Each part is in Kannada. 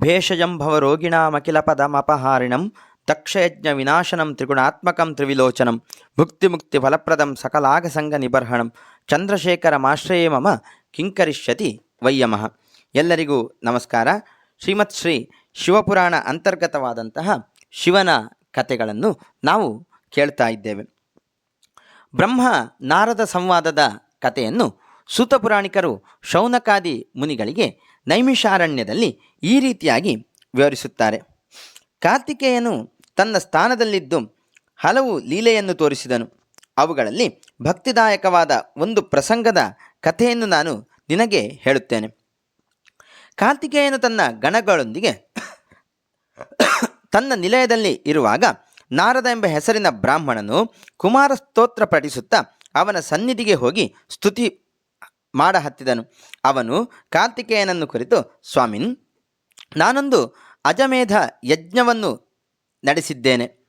ಭೇಷಜಂಭವ ರೋಗಿಣಾಮಖಿಲ ಪದಮಪಹಾರಿಣಂ ತಕ್ಷಯಜ್ಞ ವಿನಾಶನಂ ತ್ರಿಗುಣಾತ್ಮಕಂ ತ್ರಿವಿಲೋಚನಂ ಭುಕ್ತಿ ಮುಕ್ತಿ ಫಲಪ್ರದಂ ಸಕಲಾಗಸಂಗ ನಿಬರ್ಹಣಂ, ಚಂದ್ರಶೇಖರ ಮಾಶ್ರಯೇ ಮಮ, ಕಿಂಕರಿಷ್ಯತಿ ವೈಯಮಃ. ಎಲ್ಲರಿಗೂ ನಮಸ್ಕಾರ. ಶ್ರೀಮತ್ ಶ್ರೀ ಶಿವಪುರಾಣ ಅಂತರ್ಗತವಾದಂತಹ ಶಿವನ ಕಥೆಗಳನ್ನು ನಾವು ಕೇಳ್ತಾ ಇದ್ದೇವೆ. ಬ್ರಹ್ಮ ನಾರದ ಸಂವಾದದ ಕಥೆಯನ್ನು ಸೂತ ಪುರಾಣಿಕರು ಶೌನಕಾದಿ ಮುನಿಗಳಿಗೆ ನೈಮಿಷಾರಣ್ಯದಲ್ಲಿ ಈ ರೀತಿಯಾಗಿ ವಿವರಿಸುತ್ತಾರೆ. ಕಾರ್ತಿಕೇಯನು ತನ್ನ ಸ್ಥಾನದಲ್ಲಿದ್ದು ಹಲವು ಲೀಲೆಯನ್ನು ತೋರಿಸಿದನು. ಅವುಗಳಲ್ಲಿ ಭಕ್ತಿದಾಯಕವಾದ ಒಂದು ಪ್ರಸಂಗದ ಕಥೆಯನ್ನು ನಾನು ನಿನಗೆ ಹೇಳುತ್ತೇನೆ. ಕಾರ್ತಿಕೇಯನು ತನ್ನ ಗಣಗಳೊಂದಿಗೆ ತನ್ನ ನಿಲಯದಲ್ಲಿ ಇರುವಾಗ ನಾರದ ಎಂಬ ಹೆಸರಿನ ಬ್ರಾಹ್ಮಣನು ಕುಮಾರ ಸ್ತೋತ್ರ ಪಠಿಸುತ್ತಾ ಅವನ ಸನ್ನಿಧಿಗೆ ಹೋಗಿ ಸ್ತುತಿ ಮಾಡ ಹತ್ತಿದನು ಅವನು ಕಾರ್ತಿಕೇಯನನ್ನು ಕುರಿತು, ಸ್ವಾಮಿನ್, ನಾನೊಂದು ಅಜಮೇಧ ಯಜ್ಞವನ್ನು ನಡೆಸಿದ್ದೇನೆ.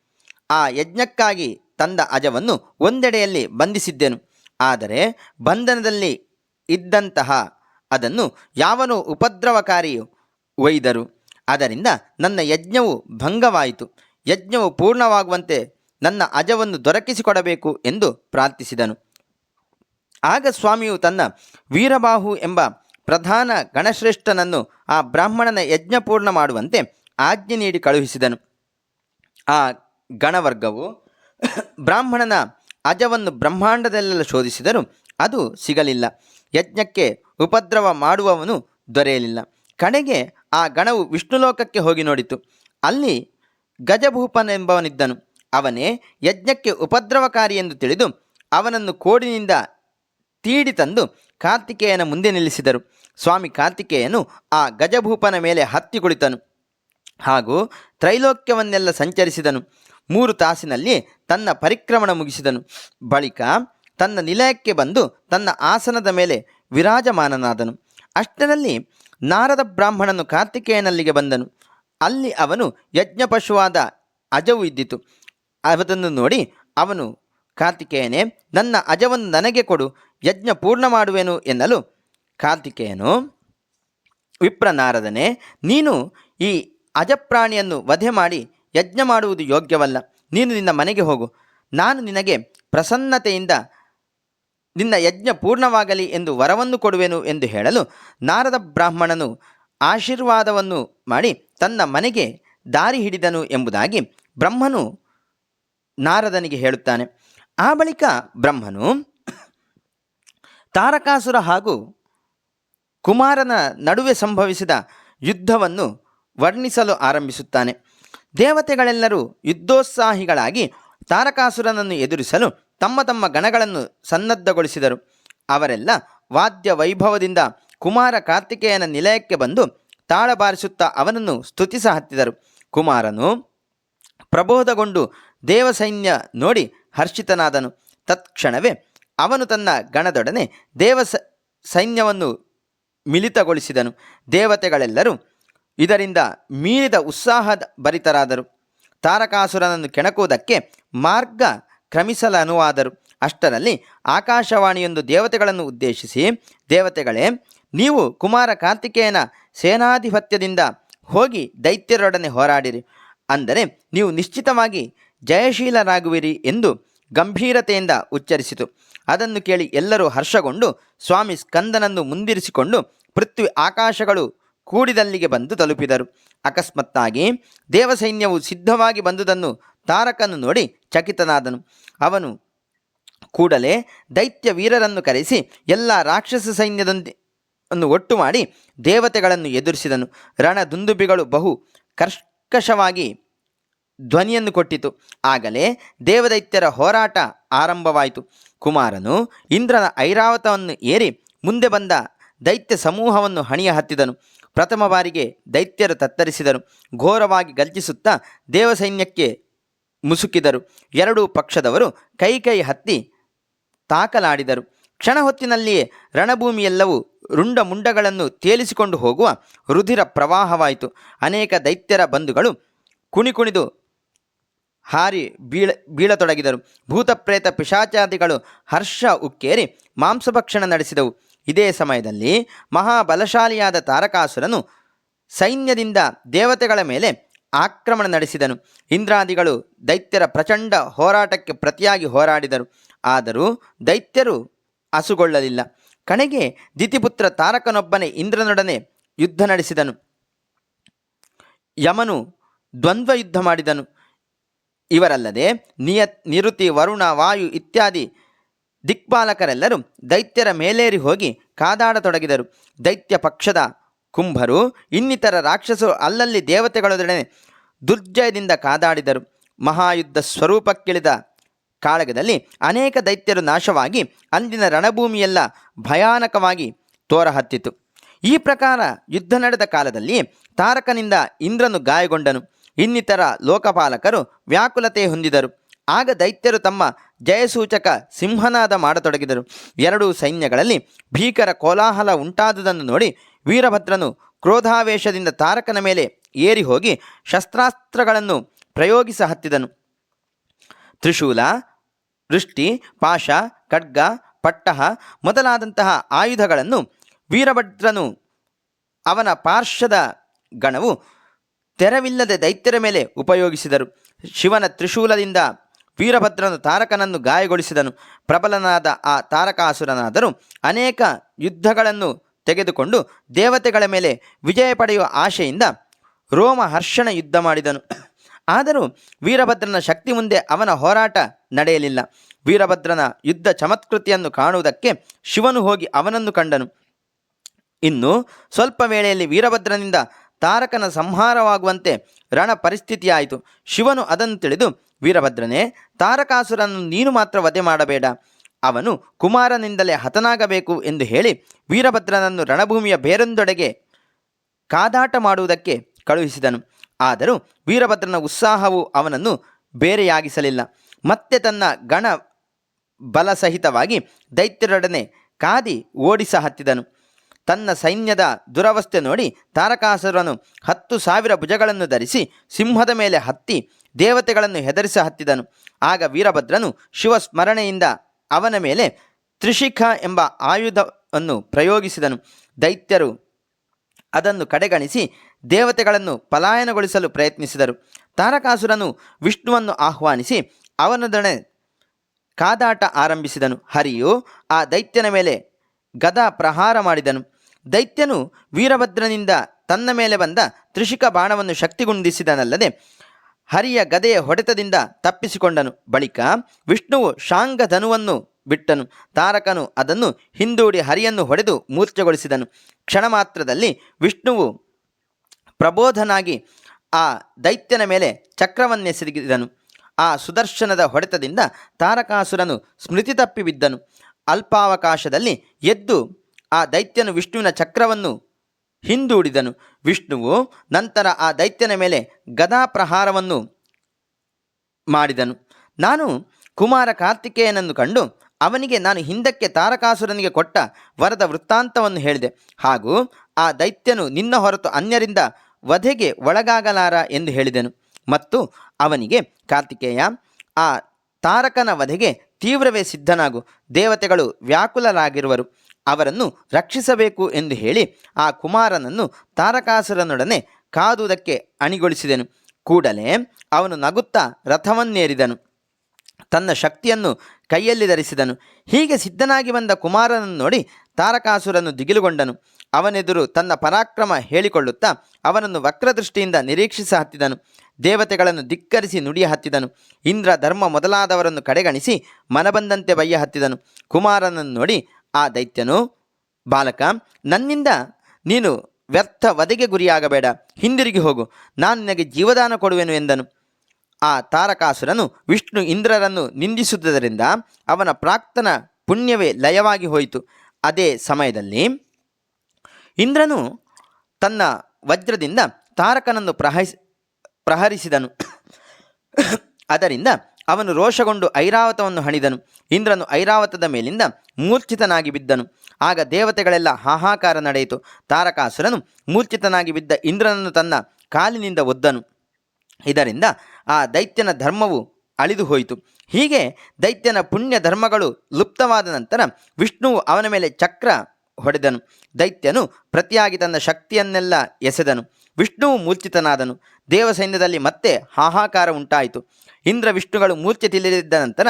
ಆ ಯಜ್ಞಕ್ಕಾಗಿ ತಂದ ಅಜವನ್ನು ಒಂದೆಡೆಯಲ್ಲಿ ಬಂಧಿಸಿದ್ದೆನು. ಆದರೆ ಬಂಧನದಲ್ಲಿ ಇದ್ದಂತಹ ಅದನ್ನು ಯಾವನು ಉಪದ್ರವಕಾರಿಯು ಒಯ್ದರು. ಅದರಿಂದ ನನ್ನ ಯಜ್ಞವು ಭಂಗವಾಯಿತು. ಯಜ್ಞವು ಪೂರ್ಣವಾಗುವಂತೆ ನನ್ನ ಅಜವನ್ನು ದೊರಕಿಸಿಕೊಡಬೇಕು ಎಂದು ಪ್ರಾರ್ಥಿಸಿದನು. ಆಗ ಸ್ವಾಮಿಯು ತನ್ನ ವೀರಬಾಹು ಎಂಬ ಪ್ರಧಾನ ಗಣಶ್ರೇಷ್ಠನನ್ನು ಆ ಬ್ರಾಹ್ಮಣನ ಯಜ್ಞ ಪೂರ್ಣ ಮಾಡುವಂತೆ ಆಜ್ಞೆ ನೀಡಿ ಕಳುಹಿಸಿದನು. ಆ ಗಣವರ್ಗವು ಬ್ರಾಹ್ಮಣನ ಅಜವನ್ನು ಬ್ರಹ್ಮಾಂಡದಲ್ಲೆಲ್ಲ ಶೋಧಿಸಿದರೂ ಅದು ಸಿಗಲಿಲ್ಲ. ಯಜ್ಞಕ್ಕೆ ಉಪದ್ರವ ಮಾಡುವವನು ದೊರೆಯಲಿಲ್ಲ. ಕಡೆಗೆ ಆ ಗಣವು ವಿಷ್ಣುಲೋಕಕ್ಕೆ ಹೋಗಿ ನೋಡಿತು. ಅಲ್ಲಿ ಗಜಭೂಪನೆಂಬವನಿದ್ದನು. ಅವನೇ ಯಜ್ಞಕ್ಕೆ ಉಪದ್ರವಕಾರಿ ಎಂದು ತಿಳಿದು ಅವನನ್ನು ಕೋಡಿನಿಂದ ತೀಡಿ ತಂದು ಕಾರ್ತಿಕೇಯನ ಮುಂದೆ ನಿಲ್ಲಿಸಿದರು. ಸ್ವಾಮಿ ಕಾರ್ತಿಕೇಯನು ಆ ಗಜಭೂಪನ ಮೇಲೆ ಹತ್ತಿ ಕುಳಿತನು ಹಾಗೂ ತ್ರೈಲೋಕ್ಯವನ್ನೆಲ್ಲ ಸಂಚರಿಸಿದನು. ಮೂರು ತಾಸಿನಲ್ಲಿ ತನ್ನ ಪರಿಕ್ರಮಣ ಮುಗಿಸಿದನು. ಬಳಿಕ ತನ್ನ ನಿಲಯಕ್ಕೆ ಬಂದು ತನ್ನ ಆಸನದ ಮೇಲೆ ವಿರಾಜಮಾನನಾದನು. ಅಷ್ಟರಲ್ಲಿ ನಾರದ ಬ್ರಾಹ್ಮಣನು ಕಾರ್ತಿಕೇಯನಲ್ಲಿಗೆ ಬಂದನು. ಅಲ್ಲಿ ಅವನು ಯಜ್ಞಪಶುವಾದ ಅಜವು ಇದ್ದಿತು. ಅದನ್ನು ನೋಡಿ ಅವನು ಕಾರ್ತಿಕೇಯನೇ, ನನ್ನ ಅಜವನ್ನು ನನಗೆ ಕೊಡು, ಯಜ್ಞ ಪೂರ್ಣ ಮಾಡುವೆನು ಎನ್ನಲು. ಕಾರ್ತಿಕೇಯನು ವಿಪ್ರ ನಾರದನೇ ನೀನು ಈ ಅಜಪ್ರಾಣಿಯನ್ನು ವಧೆ ಮಾಡಿ ಯಜ್ಞ ಮಾಡುವುದು ಯೋಗ್ಯವಲ್ಲ. ನೀನು ನಿನ್ನ ಮನೆಗೆ ಹೋಗು. ನಾನು ನಿನಗೆ ಪ್ರಸನ್ನತೆಯಿಂದ ನಿನ್ನ ಯಜ್ಞ ಪೂರ್ಣವಾಗಲಿ ಎಂದು ವರವನ್ನು ಕೊಡುವೆನು ಎಂದು ಹೇಳಲು ನಾರದ ಬ್ರಾಹ್ಮಣನು ಆಶೀರ್ವಾದವನ್ನು ಮಾಡಿ ತನ್ನ ಮನೆಗೆ ದಾರಿ ಹಿಡಿದನು ಎಂಬುದಾಗಿ ಬ್ರಹ್ಮನು ನಾರದನಿಗೆ ಹೇಳುತ್ತಾನೆ. ಆ ಬಳಿಕ ಬ್ರಹ್ಮನು ತಾರಕಾಸುರ ಹಾಗೂ ಕುಮಾರನ ನಡುವೆ ಸಂಭವಿಸಿದ ಯುದ್ಧವನ್ನು ವರ್ಣಿಸಲು ಆರಂಭಿಸುತ್ತಾನೆ. ದೇವತೆಗಳೆಲ್ಲರೂ ಯುದ್ಧೋತ್ಸಾಹಿಗಳಾಗಿ ತಾರಕಾಸುರನನ್ನು ಎದುರಿಸಲು ತಮ್ಮ ತಮ್ಮ ಗಣಗಳನ್ನು ಸನ್ನದ್ಧಗೊಳಿಸಿದರು. ಅವರೆಲ್ಲ ವಾದ್ಯ ವೈಭವದಿಂದ ಕುಮಾರ ಕಾರ್ತಿಕೇಯನ ನಿಲಯಕ್ಕೆ ಬಂದು ತಾಳಬಾರಿಸುತ್ತಾ ಅವನನ್ನು ಸ್ತುತಿಸ ಹತ್ತಿದರು. ಕುಮಾರನು ಪ್ರಬೋಧಗೊಂಡು ದೇವಸೈನ್ಯ ನೋಡಿ ಹರ್ಷಿತನಾದನು. ತತ್ಕ್ಷಣವೇ ಅವನು ತನ್ನ ಗಣದೊಡನೆ ದೇವ ಸೈನ್ಯವನ್ನು ಮಿಲಿತಗೊಳಿಸಿದನು. ದೇವತೆಗಳೆಲ್ಲರೂ ಇದರಿಂದ ಮೀರಿದ ಉತ್ಸಾಹದ ಭರಿತರಾದರು. ತಾರಕಾಸುರನನ್ನು ಕೆಣಕುವುದಕ್ಕೆ ಮಾರ್ಗ ಕ್ರಮಿಸಲನುವಾದರು. ಅಷ್ಟರಲ್ಲಿ ಆಕಾಶವಾಣಿಯೊಂದು ದೇವತೆಗಳನ್ನು ಉದ್ದೇಶಿಸಿ, ದೇವತೆಗಳೇ, ನೀವು ಕುಮಾರ ಕಾರ್ತಿಕೇಯನ ಸೇನಾಧಿಪತ್ಯದಿಂದ ಹೋಗಿ ದೈತ್ಯರೊಡನೆ ಹೋರಾಡಿರಿ. ಅಂದರೆ ನೀವು ನಿಶ್ಚಿತವಾಗಿ ಜಯಶೀಲರಾಗುವಿರಿ ಎಂದು ಗಂಭೀರತೆಯಿಂದ ಉಚ್ಚರಿಸಿತು. ಅದನ್ನು ಕೇಳಿ ಎಲ್ಲರೂ ಹರ್ಷಗೊಂಡು ಸ್ವಾಮಿ ಸ್ಕಂದನನ್ನು ಮುಂದಿರಿಸಿಕೊಂಡು ಪೃಥ್ವಿ ಆಕಾಶಗಳು ಕೂಡಿದಲ್ಲಿಗೆ ಬಂದು ತಲುಪಿದರು. ಅಕಸ್ಮಾತ್ತಾಗಿ ದೇವಸೈನ್ಯವು ಸಿದ್ಧವಾಗಿ ಬಂದುದನ್ನು ತಾರಕನು ನೋಡಿ ಚಕಿತನಾದನು. ಅವನು ಕೂಡಲೇ ದೈತ್ಯ ವೀರರನ್ನು ಕರೆಸಿ ಎಲ್ಲ ರಾಕ್ಷಸ ಸೈನ್ಯದೊಂದಿ ಒಟ್ಟು ಮಾಡಿ ದೇವತೆಗಳನ್ನು ಎದುರಿಸಿದನು. ರಣದುಂದುಬಿಗಳು ಬಹು ಕರ್ಕಶವಾಗಿ ಧ್ವನಿಯನ್ನು ಕೊಟ್ಟಿತು. ಆಗಲೇ ದೇವದೈತ್ಯರ ಹೋರಾಟ ಆರಂಭವಾಯಿತು. ಕುಮಾರನು ಇಂದ್ರನ ಐರಾವತವನ್ನು ಏರಿ ಮುಂದೆ ಬಂದ ದೈತ್ಯ ಸಮೂಹವನ್ನು ಹಣಿಯ ಹತ್ತಿದನು. ಪ್ರಥಮ ಬಾರಿಗೆ ದೈತ್ಯರು ತತ್ತರಿಸಿದರು. ಘೋರವಾಗಿ ಗರ್ಜಿಸುತ್ತಾ ದೇವಸೈನ್ಯಕ್ಕೆ ಮುಸುಕಿದರು. ಎರಡೂ ಪಕ್ಷದವರು ಕೈ ಕೈ ಹತ್ತಿ ತಾಕಲಾಡಿದರು. ಕ್ಷಣ ಹೊತ್ತಿನಲ್ಲಿಯೇ ರಣಭೂಮಿಯೆಲ್ಲವೂ ರುಂಡ ಮುಂಡಗಳನ್ನು ತೇಲಿಸಿಕೊಂಡು ಹೋಗುವ ರುಧಿರ ಪ್ರವಾಹವಾಯಿತು. ಅನೇಕ ದೈತ್ಯರ ಬಂಧುಗಳು ಕುಣಿಕುಣಿದು ಹಾರಿ ಬೀಳ, ಬೀಳತೊಡಗಿದರು. ಭೂತಪ್ರೇತ ಪಿಶಾಚಾದಿಗಳು ಹರ್ಷ ಉಕ್ಕೇರಿ ಮಾಂಸಭಕ್ಷಣ ನಡೆಸಿದವು. ಇದೇ ಸಮಯದಲ್ಲಿ ಮಹಾಬಲಶಾಲಿಯಾದ ತಾರಕಾಸುರನು ಸೈನ್ಯದಿಂದ ದೇವತೆಗಳ ಮೇಲೆ ಆಕ್ರಮಣ ನಡೆಸಿದನು. ಇಂದ್ರಾದಿಗಳು ದೈತ್ಯರ ಪ್ರಚಂಡ ಹೋರಾಟಕ್ಕೆ ಪ್ರತಿಯಾಗಿ ಹೋರಾಡಿದರು. ಆದರೂ ದೈತ್ಯರು ಅಸುಗೊಳ್ಳಲಿಲ್ಲ ಕಣೆಗೆ ದಿತಿಪುತ್ರ ತಾರಕನೊಬ್ಬನೇ ಇಂದ್ರನೊಡನೆ ಯುದ್ಧ ನಡೆಸಿದನು. ಯಮನು ದ್ವಂದ್ವ ಯುದ್ಧ ಮಾಡಿದನು. ಇವರಲ್ಲದೆ ನಿಯತ್, ನಿರುತಿ, ವರುಣ, ವಾಯು ಇತ್ಯಾದಿ ದಿಕ್ಪಾಲಕರೆಲ್ಲರೂ ದೈತ್ಯರ ಮೇಲೇರಿ ಹೋಗಿ ಕಾದಾಡತೊಡಗಿದರು. ದೈತ್ಯ ಪಕ್ಷದ ಕುಂಭರು ಇನ್ನಿತರ ರಾಕ್ಷಸರು ಅಲ್ಲಲ್ಲಿ ದೇವತೆಗಳೊಡನೆ ದುರ್ಜಯದಿಂದ ಕಾದಾಡಿದರು. ಮಹಾಯುದ್ಧ ಸ್ವರೂಪಕ್ಕಿಳಿದ ಕಾಳಗದಲ್ಲಿ ಅನೇಕ ದೈತ್ಯರು ನಾಶವಾಗಿ ಅಂದಿನ ರಣಭೂಮಿಯೆಲ್ಲ ಭಯಾನಕವಾಗಿ ತೋರಹತ್ತಿತು ಈ ಪ್ರಕಾರ ಯುದ್ಧ ನಡೆದ ಕಾಲದಲ್ಲಿ ತಾರಕನಿಂದ ಇಂದ್ರನು ಗಾಯಗೊಂಡನು. ಇನ್ನಿತರ ಲೋಕಪಾಲಕರು ವ್ಯಾಕುಲತೆ ಹೊಂದಿದರು. ಆಗ ದೈತ್ಯರು ತಮ್ಮ ಜಯಸೂಚಕ ಸಿಂಹನಾದ ಮಾಡತೊಡಗಿದರು. ಎರಡೂ ಸೈನ್ಯಗಳಲ್ಲಿ ಭೀಕರ ಕೋಲಾಹಲ ಉಂಟಾದುದನ್ನು ನೋಡಿ ವೀರಭದ್ರನು ಕ್ರೋಧಾವೇಶದಿಂದ ತಾರಕನ ಮೇಲೆ ಏರಿ ಹೋಗಿ ಶಸ್ತ್ರಾಸ್ತ್ರಗಳನ್ನು ಪ್ರಯೋಗಿಸ ಹತ್ತಿದನು. ತ್ರಿಶೂಲ, ವೃಷ್ಟಿ ಪಾಶ ಖಡ್ಗ, ಪಟ್ಟಹ ಮೊದಲಾದಂತಹ ಆಯುಧಗಳನ್ನು ವೀರಭದ್ರನು ಅವನ ಪಾರ್ಶ್ವದ ಗಣವು ತೆರವಿಲ್ಲದೆ ದೈತ್ಯರ ಮೇಲೆ ಉಪಯೋಗಿಸಿದರು. ಶಿವನ ತ್ರಿಶೂಲದಿಂದ ವೀರಭದ್ರನು ತಾರಕನನ್ನು ಗಾಯಗೊಳಿಸಿದನು. ಪ್ರಬಲನಾದ ಆ ತಾರಕಾಸುರನಾದರೂ ಅನೇಕ ಯುದ್ಧಗಳನ್ನು ತೆಗೆದುಕೊಂಡು ದೇವತೆಗಳ ಮೇಲೆ ವಿಜಯ ಪಡೆಯುವ ಆಶೆಯಿಂದ ರೋಮ ಹರ್ಷಣ ಯುದ್ಧ ಮಾಡಿದನು. ಆದರೂ ವೀರಭದ್ರನ ಶಕ್ತಿ ಮುಂದೆ ಅವನ ಹೋರಾಟ ನಡೆಯಲಿಲ್ಲ. ವೀರಭದ್ರನ ಯುದ್ಧ ಚಮತ್ಕೃತಿಯನ್ನು ಕಾಣುವುದಕ್ಕೆ ಶಿವನು ಹೋಗಿ ಅವನನ್ನು ಕಂಡನು. ಇನ್ನು ಸ್ವಲ್ಪ ವೇಳೆಯಲ್ಲಿ ವೀರಭದ್ರನಿಂದ ತಾರಕನ ಸಂಹಾರವಾಗುವಂತೆ ರಣ ಪರಿಸ್ಥಿತಿಯಾಯಿತು ಶಿವನು ಅದನ್ನು ತಿಳಿದು, ವೀರಭದ್ರನೇ ತಾರಕಾಸುರನ್ನು ನೀನು ಮಾತ್ರ ವಧೆ ಮಾಡಬೇಡ. ಅವನು ಕುಮಾರನಿಂದಲೇ ಹತನಾಗಬೇಕು ಎಂದು ಹೇಳಿ ವೀರಭದ್ರನನ್ನು ರಣಭೂಮಿಯ ಬೇರೊಂದೊಡೆಗೆ ಕಾದಾಟ ಮಾಡುವುದಕ್ಕೆ ಕಳುಹಿಸಿದನು. ಆದರೂ ವೀರಭದ್ರನ ಉತ್ಸಾಹವು ಅವನನ್ನು ಬೇರೆಯಾಗಿಸಲಿಲ್ಲ. ಮತ್ತೆ ತನ್ನ ಗಣ ಬಲಸಹಿತವಾಗಿ ದೈತ್ಯರೊಡನೆ ಕಾದಿ ಓಡಿಸ ಹತ್ತಿದನು. ತನ್ನ ಸೈನ್ಯದ ದುರವಸ್ಥೆ ನೋಡಿ ತಾರಕಾಸುರನು ಹತ್ತು ಸಾವಿರ ಭುಜಗಳನ್ನು ಧರಿಸಿ ಸಿಂಹದ ಮೇಲೆ ಹತ್ತಿ ದೇವತೆಗಳನ್ನು ಹೆದರಿಸ ಹತ್ತಿದನು. ಆಗ ವೀರಭದ್ರನು ಶಿವ ಸ್ಮರಣೆಯಿಂದ ಅವನ ಮೇಲೆ ತ್ರಿಶಿಖ ಎಂಬ ಆಯುಧವನ್ನು ಪ್ರಯೋಗಿಸಿದನು. ದೈತ್ಯರು ಅದನ್ನು ಕಡೆಗಣಿಸಿ ದೇವತೆಗಳನ್ನು ಪಲಾಯನಗೊಳಿಸಲು ಪ್ರಯತ್ನಿಸಿದರು. ತಾರಕಾಸುರನು ವಿಷ್ಣುವನ್ನು ಆಹ್ವಾನಿಸಿ ಅವನದೊಡನೆ ಕಾದಾಟ ಆರಂಭಿಸಿದನು. ಹರಿಯು ಆ ದೈತ್ಯನ ಮೇಲೆ ಗದಾ ಪ್ರಹಾರ ಮಾಡಿದನು. ದೈತ್ಯನು ವೀರಭದ್ರನಿಂದ ತನ್ನ ಮೇಲೆ ಬಂದ ತ್ರಿಷಿಕ ಬಾಣವನ್ನು ಶಕ್ತಿಗುಂದಿಸಿದನಲ್ಲದೆ ಹರಿಯ ಗದೆಯ ಹೊಡೆತದಿಂದ ತಪ್ಪಿಸಿಕೊಂಡನು. ಬಳಿಕ ವಿಷ್ಣುವು ಶಾಂಗಧನುವನ್ನು ಬಿಟ್ಟನು. ತಾರಕನು ಅದನ್ನು ಹಿಂದೂಡಿ ಹರಿಯನ್ನು ಹೊಡೆದು ಮೂರ್ಛೆಗೊಳಿಸಿದನು. ಕ್ಷಣ ಮಾತ್ರದಲ್ಲಿ ವಿಷ್ಣುವು ಪ್ರಬೋಧನಾಗಿ ಆ ದೈತ್ಯನ ಮೇಲೆ ಚಕ್ರವನ್ನೆಸಗಿದನು ಆ ಸುದರ್ಶನದ ಹೊಡೆತದಿಂದ ತಾರಕಾಸುರನು ಸ್ಮೃತಿ ತಪ್ಪಿ ಬಿದ್ದನು. ಅಲ್ಪಾವಕಾಶದಲ್ಲಿ ಎದ್ದು ಆ ದೈತ್ಯನು ವಿಷ್ಣುವಿನ ಚಕ್ರವನ್ನು ಹಿಂದೂಡಿದನು. ವಿಷ್ಣುವು ನಂತರ ಆ ದೈತ್ಯನ ಮೇಲೆ ಗದಾ ಪ್ರಹಾರವನ್ನು ಮಾಡಿದನು. ನಾನು ಕುಮಾರ ಕಾರ್ತಿಕೇಯನನ್ನು ಕಂಡು ಅವನಿಗೆ ನಾನು ಹಿಂದಕ್ಕೆ ತಾರಕಾಸುರನಿಗೆ ಕೊಟ್ಟ ವರದ ವೃತ್ತಾಂತವನ್ನು ಹೇಳಿದೆ. ಹಾಗೂ ಆ ದೈತ್ಯನು ನಿನ್ನ ಹೊರತು ಅನ್ಯರಿಂದ ವಧೆಗೆ ಒಳಗಾಗಲಾರ ಎಂದು ಹೇಳಿದೆನು. ಮತ್ತು ಅವನಿಗೆ, ಕಾರ್ತಿಕೇಯ, ಆ ತಾರಕನ ವಧೆಗೆ ತೀವ್ರವೇ ಸಿದ್ಧನಾಗು, ದೇವತೆಗಳು ವ್ಯಾಕುಲರಾಗಿರುವರು. ಅವರನ್ನು ರಕ್ಷಿಸಬೇಕು ಎಂದು ಹೇಳಿ ಆ ಕುಮಾರನನ್ನು ತಾರಕಾಸುರನೊಡನೆ ಕಾದುವುದಕ್ಕೆ ಅಣಿಗೊಳಿಸಿದನು. ಕೂಡಲೇ ಅವನು ನಗುತ್ತಾ ರಥವನ್ನೇರಿದನು. ತನ್ನ ಶಕ್ತಿಯನ್ನು ಕೈಯಲ್ಲಿ ಧರಿಸಿದನು. ಹೀಗೆ ಸಿದ್ಧನಾಗಿ ಬಂದ ಕುಮಾರನನ್ನು ನೋಡಿ ತಾರಕಾಸುರನು ದಿಗಿಲುಗೊಂಡನು. ಅವನೆದುರು ತನ್ನ ಪರಾಕ್ರಮ ಹೇಳಿಕೊಳ್ಳುತ್ತಾ ಅವನನ್ನು ವಕ್ರದೃಷ್ಟಿಯಿಂದ ನಿರೀಕ್ಷಿಸ ಹತ್ತಿದನು. ದೇವತೆಗಳನ್ನು ಧಿಕ್ಕರಿಸಿ ನುಡಿಯ ಹತ್ತಿದನು. ಇಂದ್ರ ಧರ್ಮ ಮೊದಲಾದವರನ್ನು ಕಡೆಗಣಿಸಿ ಮನಬಂದಂತೆ ಬಯ್ಯ ಹತ್ತಿದನು. ಕುಮಾರನನ್ನು ನೋಡಿ ಆ ದೈತ್ಯನು, ಬಾಲಕ, ನನ್ನಿಂದ ನೀನು ವ್ಯರ್ಥ ವಧೆಗೆ ಗುರಿಯಾಗಬೇಡ. ಹಿಂದಿರುಗಿ ಹೋಗು. ನಾನು ನಿನಗೆ ಜೀವದಾನ ಕೊಡುವೆನು ಎಂದನು. ಆ ತಾರಕಾಸುರನು ವಿಷ್ಣು ಇಂದ್ರರನ್ನು ನಿಂದಿಸುವುದರಿಂದ ಅವನ ಪ್ರಾಕ್ತನ ಪುಣ್ಯವೇ ಲಯವಾಗಿ ಹೋಯಿತು. ಅದೇ ಸಮಯದಲ್ಲಿ ಇಂದ್ರನು ತನ್ನ ವಜ್ರದಿಂದ ತಾರಕನನ್ನು ಪ್ರಹರಿಸಿ ಪ್ರಹರಿಸಿದನು. ಅದರಿಂದ ಅವನು ರೋಷಗೊಂಡು ಐರಾವತವನ್ನು ಹಣಿದನು. ಇಂದ್ರನು ಐರಾವತದ ಮೇಲಿಂದ ಮೂರ್ಛಿತನಾಗಿ ಬಿದ್ದನು. ಆಗ ದೇವತೆಗಳೆಲ್ಲ ಹಾಹಾಕಾರ ನಡೆಯಿತು. ತಾರಕಾಸುರನು ಮೂರ್ಛಿತನಾಗಿ ಬಿದ್ದ ಇಂದ್ರನನ್ನು ತನ್ನ ಕಾಲಿನಿಂದ ಒದ್ದನು. ಇದರಿಂದ ಆ ದೈತ್ಯನ ಧರ್ಮವು ಅಳಿದು ಹೋಯಿತು ಹೀಗೆ ದೈತ್ಯನ ಪುಣ್ಯ ಧರ್ಮಗಳು ಲುಪ್ತವಾದ ನಂತರ ವಿಷ್ಣುವು ಅವನ ಮೇಲೆ ಚಕ್ರ ಹೊಡೆದನು. ದೈತ್ಯನು ಪ್ರತಿಯಾಗಿ ತನ್ನ ಶಕ್ತಿಯನ್ನೆಲ್ಲ ಎಸೆದನು. ವಿಷ್ಣುವು ಮೂರ್ಛಿತನಾದನು. ದೇವಸೈನ್ಯದಲ್ಲಿ ಮತ್ತೆ ಹಾಹಾಕಾರ ಉಂಟಾಯಿತು. ಇಂದ್ರ ವಿಷ್ಣುಗಳು ಮೂರ್ಛೆ ತಿಳಿದಿದ್ದ ನಂತರ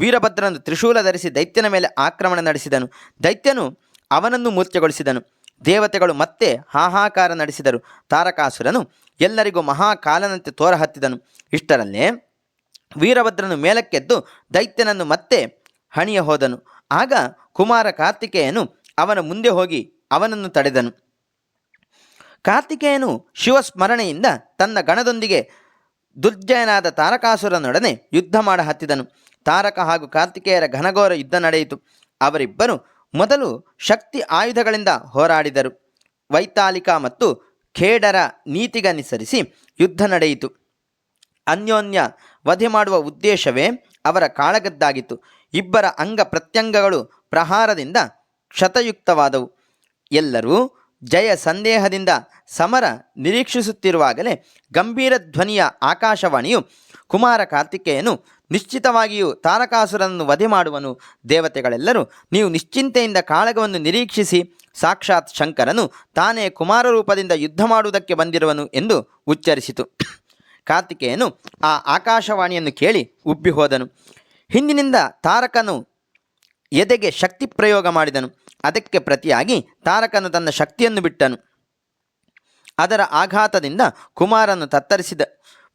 ವೀರಭದ್ರನು ತ್ರಿಶೂಲ ಧರಿಸಿ ದೈತ್ಯನ ಮೇಲೆ ಆಕ್ರಮಣ ನಡೆಸಿದನು. ದೈತ್ಯನು ಅವನನ್ನು ಮೂರ್ಛೆಗೊಳಿಸಿದನು. ದೇವತೆಗಳು ಮತ್ತೆ ಹಾಹಾಕಾರ ನಡೆಸಿದರು. ತಾರಕಾಸುರನು ಎಲ್ಲರಿಗೂ ಮಹಾಕಾಲನಂತೆ ತೋರ ಹತ್ತಿದನು ಇಷ್ಟರಲ್ಲೇ ವೀರಭದ್ರನು ಮೇಲಕ್ಕೆದ್ದು ದೈತ್ಯನನ್ನು ಮತ್ತೆ ಹಣಿಯ ಹೋದನು ಆಗ ಕುಮಾರ ಕಾರ್ತಿಕೇಯನು ಅವನ ಮುಂದೆ ಹೋಗಿ ಅವನನ್ನು ತಡೆದನು. ಕಾರ್ತಿಕೇಯನು ಶಿವಸ್ಮರಣೆಯಿಂದ ತನ್ನ ಗಣದೊಂದಿಗೆ ದುರ್ಜಯನಾದ ತಾರಕಾಸುರನೊಡನೆ ಯುದ್ಧ ಮಾಡ ಹತ್ತಿದನು ತಾರಕ ಹಾಗೂ ಕಾರ್ತಿಕೇಯರ ಘನಘೋರ ಯುದ್ಧ ನಡೆಯಿತು. ಅವರಿಬ್ಬರು ಮೊದಲು ಶಕ್ತಿ ಆಯುಧಗಳಿಂದ ಹೋರಾಡಿದರು. ವೈತಾಲಿಕ ಮತ್ತು ಖೇಡರ ನೀತಿಗನುಸರಿಸಿ ಯುದ್ಧ ನಡೆಯಿತು. ಅನ್ಯೋನ್ಯ ವಧೆ ಮಾಡುವ ಉದ್ದೇಶವೇ ಅವರ ಕಾಳಗದ್ದಾಗಿತ್ತು. ಇಬ್ಬರ ಅಂಗ ಪ್ರತ್ಯಂಗಗಳು ಪ್ರಹಾರದಿಂದ ಕ್ಷತಯುಕ್ತವಾದವು. ಎಲ್ಲರೂ ಜಯ ಸಂದೇಹದಿಂದ ಸಮರ ನಿರೀಕ್ಷಿಸುತ್ತಿರುವಾಗಲೇ ಗಂಭೀರ ಧ್ವನಿಯ ಆಕಾಶವಾಣಿಯು ಕುಮಾರ ಕಾರ್ತಿಕೇಯನು ನಿಶ್ಚಿತವಾಗಿಯೂ ತಾರಕಾಸುರನನ್ನು ವಧೆ ಮಾಡುವನು. ದೇವತೆಗಳೆಲ್ಲರೂ ನೀವು ನಿಶ್ಚಿಂತೆಯಿಂದ ಕಾಳಗವನ್ನು ನಿರೀಕ್ಷಿಸಿ, ಸಾಕ್ಷಾತ್ ಶಂಕರನು ತಾನೇ ಕುಮಾರ ರೂಪದಿಂದ ಯುದ್ಧ ಮಾಡುವುದಕ್ಕೆ ಬಂದಿರುವನು ಎಂದು ಉಚ್ಚರಿಸಿತು. ಕಾರ್ತಿಕೇಯನು ಆ ಆಕಾಶವಾಣಿಯನ್ನು ಕೇಳಿ ಉಬ್ಬಿಹೋದನು. ಹಿಂದಿನಿಂದ ತಾರಕನು ಎದೆಗೆ ಶಕ್ತಿ ಪ್ರಯೋಗ ಮಾಡಿದನು. ಅದಕ್ಕೆ ಪ್ರತಿಯಾಗಿ ತಾರಕನು ತನ್ನ ಶಕ್ತಿಯನ್ನು ಬಿಟ್ಟನು. ಅದರ ಆಘಾತದಿಂದ ಕುಮಾರನು ತತ್ತರಿಸಿದ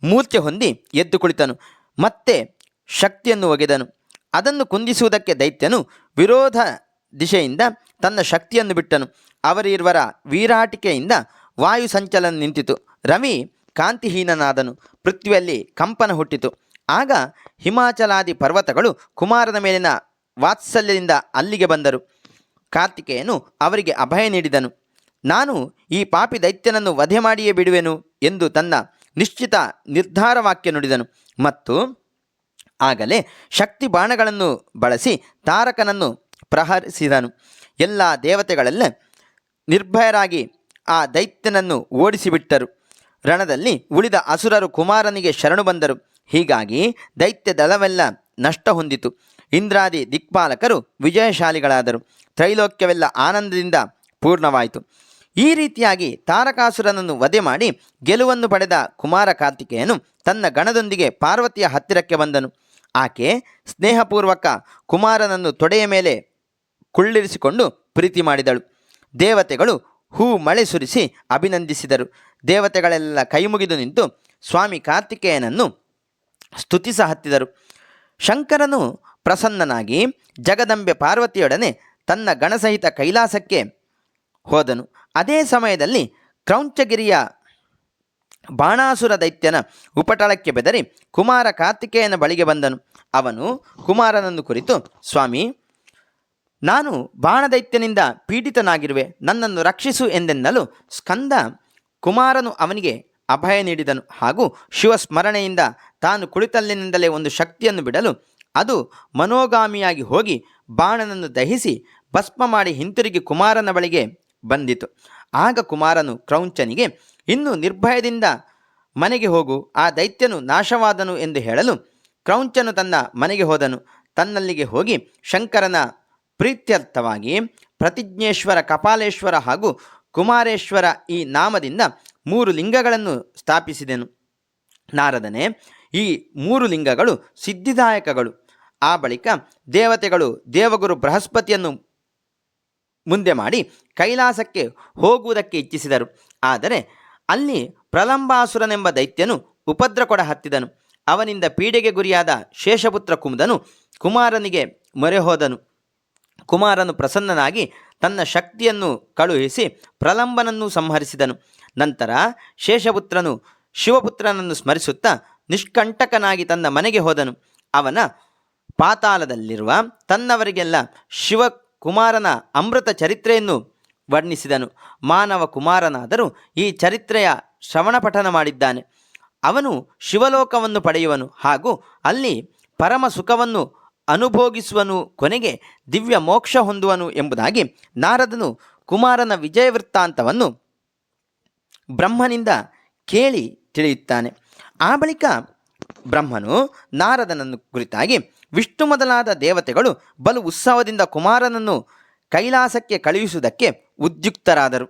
ಮೂರ್ಛೆ ಹೊಂದಿ ಎದ್ದು ಕುಳಿತನು. ಮತ್ತೆ ಶಕ್ತಿಯನ್ನು ಒಗೆದನು. ಅದನ್ನು ಕುಂದಿಸುವುದಕ್ಕೆ ದೈತ್ಯನು ವಿರೋಧ ದಿಶೆಯಿಂದ ತನ್ನ ಶಕ್ತಿಯನ್ನು ಬಿಟ್ಟನು. ಅವರಿರುವರ ವೀರಾಟಿಕೆಯಿಂದ ವಾಯು ಸಂಚಲನ ನಿಂತಿತು. ರವಿ ಕಾಂತಿಹೀನನಾದನು. ಪೃಥ್ವಿಯಲ್ಲಿ ಕಂಪನ ಹುಟ್ಟಿತು. ಆಗ ಹಿಮಾಚಲಾದಿ ಪರ್ವತಗಳು ಕುಮಾರನ ಮೇಲಿನ ವಾತ್ಸಲ್ಯದಿಂದ ಅಲ್ಲಿಗೆ ಬಂದರು. ಕಾರ್ತಿಕೇಯನು ಅವರಿಗೆ ಅಭಯ ನೀಡಿದನು. ನಾನು ಈ ಪಾಪಿ ದೈತ್ಯನನ್ನು ವಧೆ ಮಾಡಿಯೇ ಬಿಡುವೆನು ಎಂದು ತನ್ನ ನಿಶ್ಚಿತ ನಿರ್ಧಾರ ವಾಕ್ಯ ನುಡಿದನು. ಮತ್ತು ಆಗಲೇ ಶಕ್ತಿ ಬಾಣಗಳನ್ನು ಬಳಸಿ ತಾರಕನನ್ನು ಪ್ರಹರಿಸಿದನು. ಎಲ್ಲ ದೇವತೆಗಳಲ್ಲೇ ನಿರ್ಭಯರಾಗಿ ಆ ದೈತ್ಯನನ್ನು ಓಡಿಸಿಬಿಟ್ಟರು. ರಣದಲ್ಲಿ ಉಳಿದ ಅಸುರರು ಕುಮಾರನಿಗೆ ಶರಣು ಬಂದರು. ಹೀಗಾಗಿ ದೈತ್ಯ ದಳವೆಲ್ಲ ನಷ್ಟ ಹೊಂದಿತು ಇಂದ್ರಾದಿ ದಿಕ್ಪಾಲಕರು ವಿಜಯಶಾಲಿಗಳಾದರು. ತ್ರೈಲೋಕ್ಯವೆಲ್ಲ ಆನಂದದಿಂದ ಪೂರ್ಣವಾಯಿತು. ಈ ರೀತಿಯಾಗಿ ತಾರಕಾಸುರನನ್ನು ವಧೆ ಮಾಡಿ ಗೆಲುವನ್ನು ಪಡೆದ ಕುಮಾರ ಕಾರ್ತಿಕೆಯನು ತನ್ನ ಗಣದೊಂದಿಗೆ ಪಾರ್ವತಿಯ ಹತ್ತಿರಕ್ಕೆ ಬಂದನು. ಆಕೆ ಸ್ನೇಹಪೂರ್ವಕ ಕುಮಾರನನ್ನು ತೊಡೆಯ ಮೇಲೆ ಕುಳ್ಳಿರಿಸಿಕೊಂಡು ಪ್ರೀತಿ ಮಾಡಿದಳು. ದೇವತೆಗಳು ಹೂ ಮಳೆ ಸುರಿಸಿ ಅಭಿನಂದಿಸಿದರು. ದೇವತೆಗಳೆಲ್ಲ ಕೈಮುಗಿದು ನಿಂತು ಸ್ವಾಮಿ ಕಾರ್ತಿಕೇಯನನ್ನು ಸ್ತುತಿಸ ಹತ್ತಿದರು. ಶಂಕರನು ಪ್ರಸನ್ನನಾಗಿ ಜಗದಂಬೆ ಪಾರ್ವತಿಯೊಡನೆ ತನ್ನ ಗಣಸಹಿತ ಕೈಲಾಸಕ್ಕೆ ಹೋದನು. ಅದೇ ಸಮಯದಲ್ಲಿ ಕ್ರೌಂಚಗಿರಿಯ ಬಾಣಾಸುರ ದೈತ್ಯನ ಉಪಟಳಕ್ಕೆ ಬೆದರಿ ಕುಮಾರ ಕಾರ್ತಿಕೇಯನ ಬಳಿಗೆ ಬಂದನು. ಅವನು ಕುಮಾರನನ್ನು ಕುರಿತು, ಸ್ವಾಮಿ, ನಾನು ಬಾಣದೈತ್ಯನಿಂದ ಪೀಡಿತನಾಗಿರುವೆ. ನನ್ನನ್ನು ರಕ್ಷಿಸು ಎಂದೆನ್ನಲು ಸ್ಕಂದ ಕುಮಾರನು ಅವನಿಗೆ ಅಭಯ ನೀಡಿದನು. ಹಾಗೂ ಶಿವಸ್ಮರಣೆಯಿಂದ ತಾನು ಕುಳಿತಲ್ಲಿನಿಂದಲೇ ಒಂದು ಶಕ್ತಿಯನ್ನು ಬಿಡಲು ಅದು ಮನೋಗಾಮಿಯಾಗಿ ಹೋಗಿ ಬಾಣನನ್ನು ದಹಿಸಿ ಭಸ್ಮ ಮಾಡಿ ಹಿಂತಿರುಗಿ ಕುಮಾರನ ಬಳಿಗೆ ಬಂದಿತು. ಆಗ ಕುಮಾರನು ಕ್ರೌಂಚನಿಗೆ, ಇನ್ನು ನಿರ್ಭಯದಿಂದ ಮನೆಗೆ ಹೋಗು, ಆ ದೈತ್ಯನು ನಾಶವಾದನು ಎಂದು ಹೇಳಲು ಕ್ರೌಂಚನು ತನ್ನ ಮನೆಗೆ ಹೋದನು. ತನ್ನಲ್ಲಿಗೆ ಹೋಗಿ ಶಂಕರನ ಪ್ರೀತ್ಯರ್ಥವಾಗಿ ಪ್ರತಿಜ್ಞೇಶ್ವರ, ಕಪಾಲೇಶ್ವರ ಹಾಗೂ ಕುಮಾರೇಶ್ವರ ಈ ನಾಮದಿಂದ ಮೂರು ಲಿಂಗಗಳನ್ನು ಸ್ಥಾಪಿಸಿದೆನು. ನಾರದನೇ, ಈ ಮೂರು ಲಿಂಗಗಳು ಸಿದ್ಧಿದಾಯಕಗಳು. ಆ ಬಳಿಕ ದೇವತೆಗಳು ದೇವಗುರು ಬೃಹಸ್ಪತಿಯನ್ನು ಮುಂದೆ ಮಾಡಿ ಕೈಲಾಸಕ್ಕೆ ಹೋಗುವುದಕ್ಕೆ ಇಚ್ಛಿಸಿದರು. ಆದರೆ ಅಲ್ಲಿ ಪ್ರಲಂಬಾಸುರನೆಂಬ ದೈತ್ಯನು ಉಪದ್ರ ಕೊಡ ಹತ್ತಿದನು. ಅವನಿಂದ ಪೀಡೆಗೆ ಗುರಿಯಾದ ಶೇಷಪುತ್ರ ಕುಮುದನು ಕುಮಾರನಿಗೆ ಮೊರೆ ಹೋದನು. ಕುಮಾರನು ಪ್ರಸನ್ನನಾಗಿ ತನ್ನ ಶಕ್ತಿಯನ್ನು ಕಳುಹಿಸಿ ಪ್ರಲಂಬನನ್ನು ಸಂಹರಿಸಿದನು. ನಂತರ ಶೇಷಪುತ್ರನು ಶಿವಪುತ್ರನನ್ನು ಸ್ಮರಿಸುತ್ತಾ ನಿಷ್ಕಂಟಕನಾಗಿ ತನ್ನ ಮನೆಗೆ ಹೋದನು. ಅವನ ಪಾತಾಳದಲ್ಲಿರುವ ತನ್ನವರಿಗೆಲ್ಲ ಶಿವಕುಮಾರನ ಅಮೃತ ಚರಿತ್ರೆಯನ್ನು ವರ್ಣಿಸಿದನು. ಮಾನವ ಕುಮಾರನಾದರೂ ಈ ಚರಿತ್ರೆಯ ಶ್ರವಣ ಪಠನ ಮಾಡಿದ್ದಾನೆ. ಅವನು ಶಿವಲೋಕವನ್ನು ಪಡೆಯುವನು ಹಾಗೂ ಅಲ್ಲಿ ಪರಮ ಸುಖವನ್ನು ಅನುಭೋಗಿಸುವನು ಕೊನೆಗೆ ದಿವ್ಯ ಮೋಕ್ಷ ಹೊಂದುವನು ಎಂಬುದಾಗಿ ನಾರದನು ಕುಮಾರನ ವಿಜಯ ವೃತ್ತಾಂತವನ್ನು ಬ್ರಹ್ಮನಿಂದ ಕೇಳಿ ತಿಳಿಯುತ್ತಾನೆ. ಆ ಬಳಿಕ ಬ್ರಹ್ಮನು ನಾರದನನ್ನು ಕುರಿತಾಗಿ ವಿಷ್ಣು ಮೊದಲಾದ ದೇವತೆಗಳು ಬಲು ಉತ್ಸವದಿಂದ ಕುಮಾರನನ್ನು ಕೈಲಾಸಕ್ಕೆ ಕಳುಹಿಸುವುದಕ್ಕೆ ಉದ್ಯುಕ್ತರಾದರು.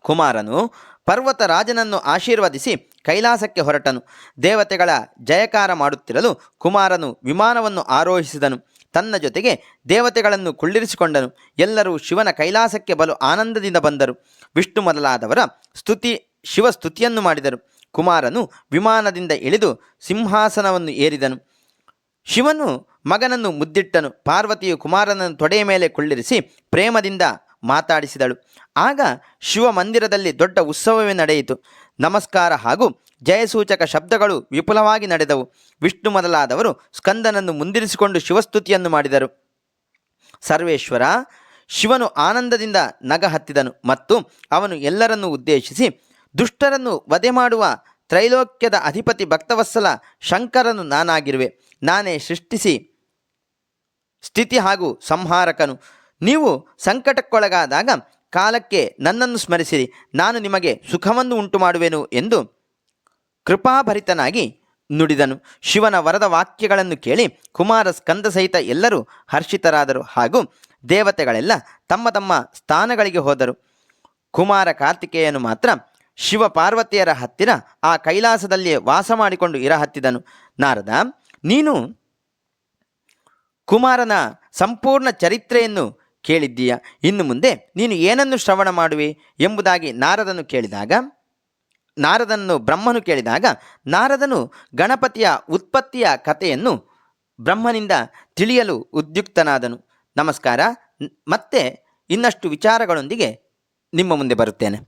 ಕುಮಾರನು ಪರ್ವತ ರಾಜನನ್ನು ಆಶೀರ್ವದಿಸಿ ಕೈಲಾಸಕ್ಕೆ ಹೊರಟನು. ದೇವತೆಗಳ ಜಯಕಾರ ಮಾಡುತ್ತಿರಲು ಕುಮಾರನು ವಿಮಾನವನ್ನು ಆರೋಹಿಸಿದನು. ತನ್ನ ಜೊತೆಗೆ ದೇವತೆಗಳನ್ನು ಕುಳ್ಳಿರಿಸಿಕೊಂಡನು. ಎಲ್ಲರೂ ಶಿವನ ಕೈಲಾಸಕ್ಕೆ ಬಲು ಆನಂದದಿಂದ ಬಂದರು. ವಿಷ್ಣು ಮೊದಲಾದವರ ಸ್ತುತಿ ಶಿವ ಸ್ತುತಿಯನ್ನು ಮಾಡಿದರು. ಕುಮಾರನು ವಿಮಾನದಿಂದ ಇಳಿದು ಸಿಂಹಾಸನವನ್ನು ಏರಿದನು. ಶಿವನು ಮಗನನ್ನು ಮುದ್ದಿಟ್ಟನು, ಪಾರ್ವತಿಯು ಕುಮಾರನನ್ನು ತೊಡೆಯ ಮೇಲೆ ಕುಳ್ಳಿರಿಸಿ ಪ್ರೇಮದಿಂದ ಮಾತಾಡಿಸಿದಳು. ಆಗ ಶಿವ ಮಂದಿರದಲ್ಲಿ ದೊಡ್ಡ ಉತ್ಸವವೇ ನಡೆಯಿತು. ನಮಸ್ಕಾರ ಹಾಗೂ ಜಯಸೂಚಕ ಶಬ್ದಗಳು ವಿಪುಲವಾಗಿ ನಡೆದವು. ವಿಷ್ಣು ಮೊದಲಾದವರು ಸ್ಕಂದನನ್ನು ಮುಂದಿರಿಸಿಕೊಂಡು ಶಿವಸ್ತುತಿಯನ್ನು ಮಾಡಿದರು. ಸರ್ವೇಶ್ವರ, ಶಿವನು ಆನಂದದಿಂದ ನಗ ಹತ್ತಿದನು ಮತ್ತು ಅವನು ಎಲ್ಲರನ್ನೂ ಉದ್ದೇಶಿಸಿ ದುಷ್ಟರನ್ನು ವಧೆ ಮಾಡುವ ತ್ರೈಲೋಕ್ಯದ ಅಧಿಪತಿ ಭಕ್ತವತ್ಸಲ ಶಂಕರನು ನಾನಾಗಿರುವೆ. ನಾನೇ ಸೃಷ್ಟಿಸಿ ಸ್ಥಿತಿ ಹಾಗೂ ಸಂಹಾರಕನು. ನೀವು ಸಂಕಟಕ್ಕೊಳಗಾದಾಗ ಕಾಲಕ್ಕೆ ನನ್ನನ್ನು ಸ್ಮರಿಸಿರಿ. ನಾನು ನಿಮಗೆ ಸುಖವನ್ನು ಉಂಟು ಮಾಡುವೆನು ಎಂದು ಕೃಪಾಭರಿತನಾಗಿ ನುಡಿದನು. ಶಿವನ ವರದ ವಾಕ್ಯಗಳನ್ನು ಕೇಳಿ ಕುಮಾರ ಸ್ಕಂದ ಸಹಿತ ಎಲ್ಲರೂ ಹರ್ಷಿತರಾದರು ಹಾಗೂ ದೇವತೆಗಳೆಲ್ಲ ತಮ್ಮ ತಮ್ಮ ಸ್ಥಾನಗಳಿಗೆ ಹೋದರು. ಕುಮಾರ ಕಾರ್ತಿಕೇಯನು ಮಾತ್ರ ಶಿವ ಪಾರ್ವತಿಯರ ಹತ್ತಿರ ಆ ಕೈಲಾಸದಲ್ಲಿ ವಾಸ ಮಾಡಿಕೊಂಡು ಇರ ಹತ್ತಿದನು. ನಾರದ, ನೀನು ಕುಮಾರನ ಸಂಪೂರ್ಣ ಚರಿತ್ರೆಯನ್ನು ಕೇಳಿದ್ದೀಯ? ಇನ್ನು ಮುಂದೆ ನೀನು ಏನನ್ನು ಶ್ರವಣ ಮಾಡುವೆ ಎಂಬುದಾಗಿ ನಾರದನು ಕೇಳಿದಾಗ ನಾರದನ್ನು ಬ್ರಹ್ಮನು ಕೇಳಿದಾಗ, ನಾರದನು ಗಣಪತಿಯ ಉತ್ಪತ್ತಿಯ ಕಥೆಯನ್ನು ಬ್ರಹ್ಮನಿಂದ ತಿಳಿಯಲು ಉದ್ಯುಕ್ತನಾದನು. ನಮಸ್ಕಾರ, ಮತ್ತೆ ಇನ್ನಷ್ಟು ವಿಚಾರಗಳೊಂದಿಗೆ ನಿಮ್ಮ ಮುಂದೆ ಬರುತ್ತೇನೆ.